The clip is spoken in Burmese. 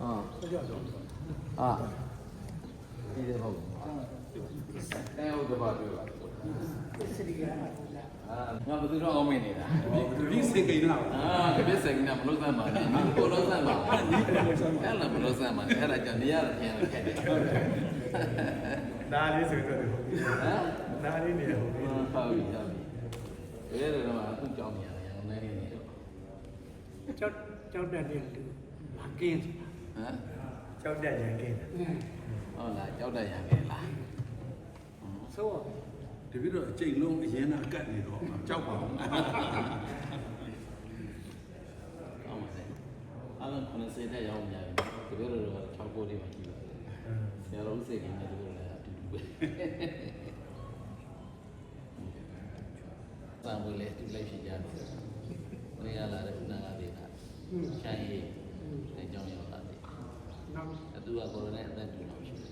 ဟာဟာဒီလေဟုတ်အဲဟုတ်တော့ပါပြောပါအာငါဘယ်သူတော့အောင်မင်းနေတာဒီစိတ်ကိန်းလာအာကပြည့်စင်ကမလို့သမ်းပါနဲ့ဘလို့သမ်းပါအဲ့လာဘလို့သမ်းပါအဲ့ဒါကြောင့်နေရပြန်ခက်တယ်ဟမ်ဒါလေးဆိုတော့ဒါလေးနေဟုတ်ပြီဟုတ်ပြီဟုတ်ပြီအဲ့ဒါတော့အခုကြောင်းနေရတယ်ရောင်းနေနေတော့ကြောက်ကြောက်တတ်တဲ့လူမကင်းစ ဟမ်ကြောက်တက်ရန်ကိန်းဟုတ်လားကြောက်တတ်ရခဲ့လားဆိုတပည့်တော့အချိန်လုံးအရင်ကကတ်နေတော့ကြောက်ပါဘူးဟုတ်ပါစေအားလုံး90တက်ရောက်နေပြီတကယ်လို့တော့6ကိုလေးမှကြည့်ပါဆရာတော်ဦးစိတ်ကလည်းတကယ်လည်းအတူတူပဲစံဝေးလေသူလိုက်ဖြစ်ကြတယ်နေရလာတဲ့ဦးနာကလေးကချိုင်းရေးအကြောင်းရောက်လာတယ် နောက် အတူကကို